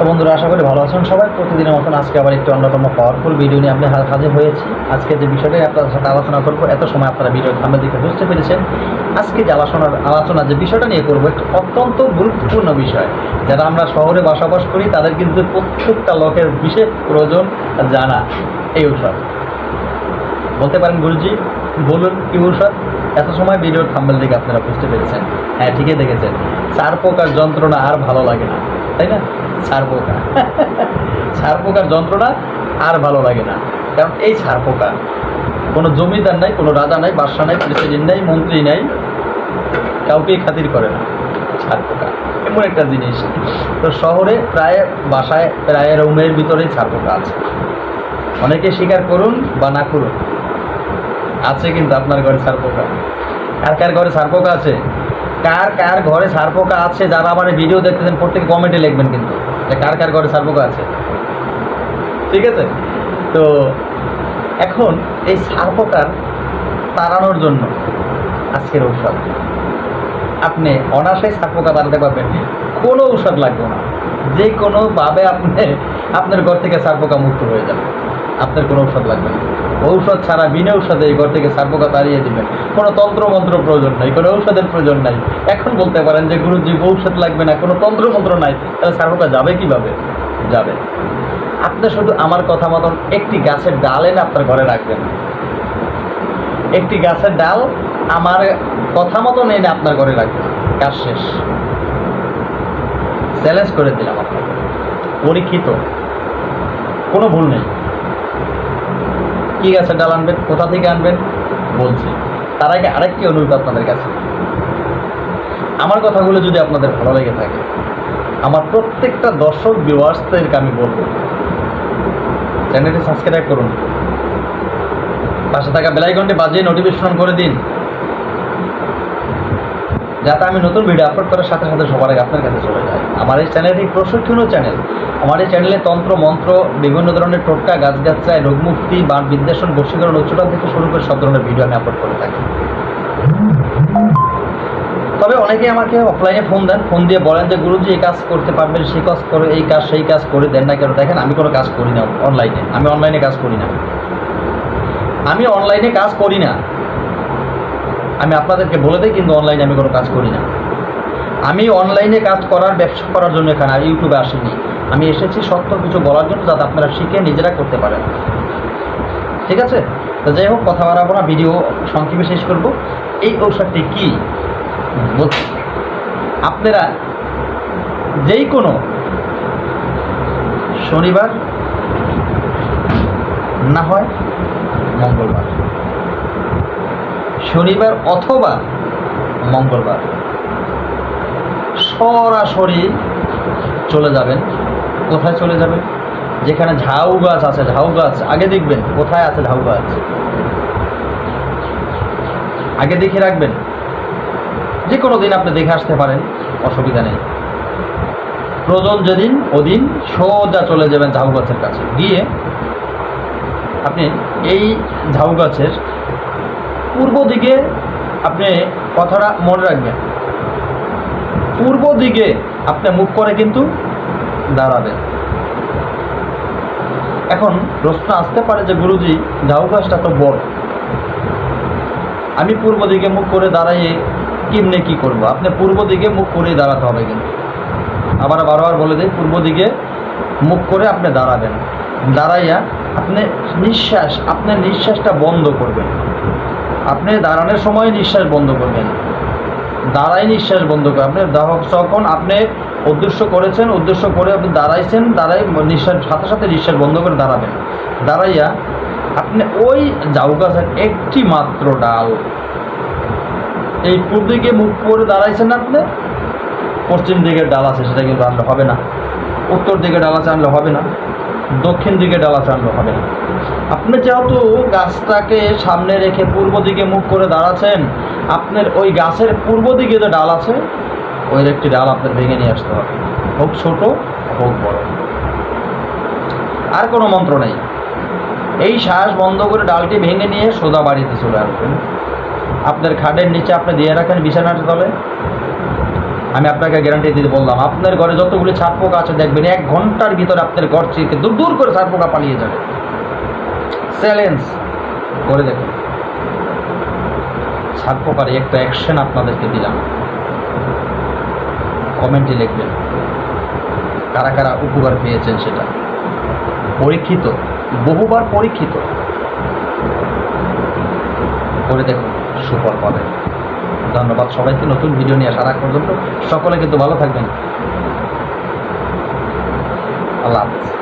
তো বন্ধুরা, আশা করি ভালো আছেন সবাই। প্রতিদিনের মতন আজকে আবার একটি অন্যতম পাওয়ারফুল ভিডিও নিয়ে আপনি হাজির হয়েছি। আজকে যে বিষয়টাই আপনাদের সাথে আলোচনা করব, এত সময় আপনারা ভিডিও সামনে দিকে বুঝতে পেরেছেন। আজকে যে আলোচনার আলোচনা যে বিষয়টা নিয়ে করব, একটি অত্যন্ত গুরুত্বপূর্ণ বিষয়। যারা আমরা শহরে বসবাস করি, তাদের কিন্তু প্রত্যেকটা লোকের বিশেষ প্রয়োজন জানা। এই ঔষধ বলতে পারেন গুরুজি, বলুন কি ঔষধ এত সময় ভিডিওর থাম্বেল দিকে আপনারা বুঝতে পেরেছেন। হ্যাঁ ঠিকই দেখেছেন। চার প্রকার যন্ত্রণা আর ভালো লাগে না, তাই না? ছার পোকা ছার পোকার যন্ত্রণা আর ভালো লাগে না। কারণ এই ছার পোকা কোনো জমিদার নাই, কোনো রাজা নাই বাদশা নাই, প্রেসিডেন্ট নাই, মন্ত্রী নাই, কাউকেই খাতির করে না ছার পোকা এমন একটা জিনিস। তো শহরে প্রায়, বাসায় প্রায় রুমের ভিতরেই ছার পোকা আছে। অনেকে স্বীকার করুন বা না করুন, আছে কিন্তু আপনার ঘরে সার পোকা কার কার ঘরে সার পোকা আছে? কার কার ঘরে সার পোকা আছে, যারা আমার ভিডিও দেখতেছেন, প্রত্যেকে কমেন্টে লিখবেন কিন্তু। যে কার কার ঘরে সার পোকা আছে। ঠিক আছে? তো এখন এই সার পোকার তাড়ানোর জন্য আজকের ঔষধ। আপনি অনায়াসেই সার পোকা তাড়াতে পারবেন। কোনো ঔষধ লাগবে না। যে কোনোভাবে আপনি আপনার ঘর থেকে সার পোকা মুক্ত হয়ে যাবে। আপনার কোনো ঔষধ লাগবে না। ঔষধ ছাড়া বিনা ঔষধে এই ঘর থেকে সার পোকা তাড়িয়ে দিবেন কোনো তন্ত্র মন্ত্র প্রয়োজন নাই, কোনো ঔষধের প্রয়োজন নাই। এখন বলতে পারেন যে গুরুজি, ঔষধ লাগবে না, কোনো তন্ত্র মন্ত্র নাই, তাহলে সার পোকা যাবে কীভাবে? যাবে। আপনি শুধু আমার কথা মতন একটি গাছের ডাল এনে আপনার ঘরে রাখবেন। একটি গাছের ডাল আমার কথা মতন এনে আপনার ঘরে রাখবেন। কাজ শেষ। চ্যালেঞ্জ করে দিলাম আপনাকে। পরীক্ষিত। কোনো ভুল নেই। কি গাছের ডাল আনবেন, কোথা থেকে আনবেন? বলছি। তার আগে আরেকটি অনুরোধ আপনাদের কাছে। আমার কথাগুলো যদি আপনাদের ভালো লেগে থাকে, আমার প্রত্যেকটা দর্শক ভিউয়ার্সদেরকে আমি বলব, চ্যানেলটি সাবস্ক্রাইব করুন। পাশে থাকা বেলাইকনটি বাজিয়ে নোটিফিকেশন করে দিন। যাতে আমি নতুন ভিডিও আপলোড করার সাথে সাথে সবার আগে আপনার কাছে চলে যায়। আমার এই চ্যানেলটি প্রশিক্ষণীয় চ্যানেল। আমার এই চ্যানেলে তন্ত্র, মন্ত্র, বিভিন্ন ধরনের টোটকা গাছগাছায় রোগমুক্তি, বান বিদ্বেষণ, বশীকরণ উচ্চটান থেকে শুরু করে সব ধরনের ভিডিও আমি আপলোড করে থাকি। তবে অনেকে আমাকে অফলাইনে ফোন দেন ফোন দিয়ে বলেন যে, গুরুজি, এই কাজ করতে পারবেন, সেই কাজ করে, এই কাজ, সেই কাজ করে দেন না কেন? দেখেন, আমি কোনো কাজ করি না অনলাইনে আমি অনলাইনে কাজ করি না। আমি অনলাইনে কাজ করি না। আমি আপনাদেরকে বলে দিই, কিন্তু অনলাইনে আমি কোনো কাজ করি না। আমি অনলাইনে কাজ করার, ব্যবসা করার জন্য এখানে ইউটিউবে আসিনি। আমি এসেছি সত্য কিছু বলার জন্য যাতে আপনারা শিখে নিজেরা করতে পারেন। ঠিক আছে? তো যাই হোক, কথা বাড়াবো না, ভিডিও সংক্ষেপে শেষ করব। এই ঔষধটি কি? আপনারা যেই কোনো শনিবার, না হয় মঙ্গলবার। শনিবার অথবা মঙ্গলবার। সরাসরি চলে যাবেন কোথায় চলে যাবেন যেখানে ঝাউ গাছ আছে, ঝাউ গাছ। আগে দেখবেন, কোথায় আছে ঝাউ গাছ? আগে দেখে রাখবেন। যে কোনো দিন আপনি দেখে আসতে পারেন, অসুবিধা নেই। প্রয়োজন যেদিন, ওদিন সোজা চলে যাবেন ঝাউ গাছের কাছে। গিয়ে আপনি এই ঝাউ গাছের পূর্ব দিকে আপনি কথাটা মনে রাখবেন। পূর্ব দিকে আপনি মুখ করে কিন্তু দাঁড়াবেন। এখন প্রশ্ন আসতে পারে যে, গুরুজি ঝাউ গাছটা তো বড়। আমি পূর্ব দিকে মুখ করে দাঁড়াইয়ে কিমনে কি করব? আপনি পূর্ব দিকে মুখ করে দাঁড়াতে হবে কিন্তু। আবার বারবার বলে দিই পূর্ব দিকে মুখ করে আপনি দাঁড়াবেন। দাঁড়াইয়া আপনি নিঃশ্বাস, আপনার নিঃশ্বাসটা বন্ধ করবেন। আপনি দাঁড়ানোর সময় নিঃশ্বাস বন্ধ করবেন। দাঁড়াই নিঃশ্বাস বন্ধ করে। আপনি যখন আপনি উদ্দেশ্য করেছেন, উদ্দেশ্য করে আপনি দাঁড়াইছেন, দাঁড়াই নিঃশ্বাস, সাথে সাথে নিঃশ্বাস বন্ধ করে দাঁড়াবেন। দাঁড়াইয়া আপনি ওই জাউ গাছের একটি মাত্র ডাল, এই পূর্ব দিকে মুখ করে দাঁড়াইছেন আপনি, পশ্চিম দিকে ডাল আছে, সেটা কিন্তু আনলে হবে না। উত্তর দিকে ডাল আছে, আনলে হবে না। দক্ষিণ দিকে ডাল আনলে হবে না। আপনি যেহেতু গাছটাকে সামনে রেখে পূর্ব দিকে মুখ করে দাঁড়াচ্ছেন আপনার ওই গাছের পূর্ব দিকে যে ডাল আছে ওই একটি ডাল আপনার ভেঙে নিয়ে আসতে হবে। হোক ছোট, হোক বড়। আর কোনো মন্ত্র নেই। এই শ্বাস বন্ধ করে ডালটি ভেঙে নিয়ে সোজা বাড়িতে চলে আসবেন। আপনার খাটের নিচে আপনি দিয়ে রাখেন বিছানার তলে। আমি আপনাকে গ্যারান্টি দিতে বললাম, আপনার ঘরে যতগুলি ছাদ পোকা আছে, দেখবেন এক ঘণ্টার ভিতরে আপনার ঘর থেকে দূর দূর করে ছাদ পোকা পালিয়ে যাবে। চ্যালেঞ্জ করে দেখুন। ছাদ পোকার একটা অ্যাকশন আপনাদেরকে দিলাম। কমেন্টে লিখবেন। কারা কারা উপকার পেয়েছেন সেটা। পরীক্ষিত, বহুবার পরীক্ষিত। করে দেখুন, সুফল পাবেন। ধন্যবাদ সবাইকে, নতুন ভিডিও নিয়ে আগ পর্যন্ত। সকলে কিন্তু ভালো থাকবেন। আল্লাহ হাফিজ।